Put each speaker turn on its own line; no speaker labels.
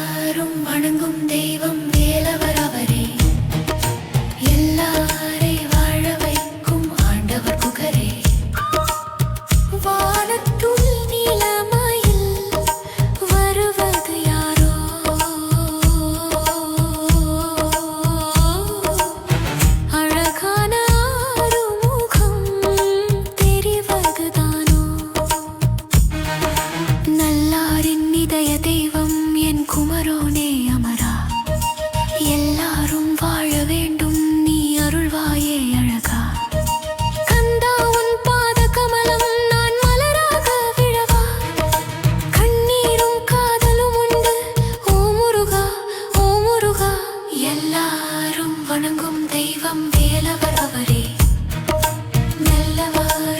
எல்லாரும் வணங்கும் தெய்வம் வேலவர். வணங்கும் தெய்வம் வேலவர் அவரே. நல்லவர்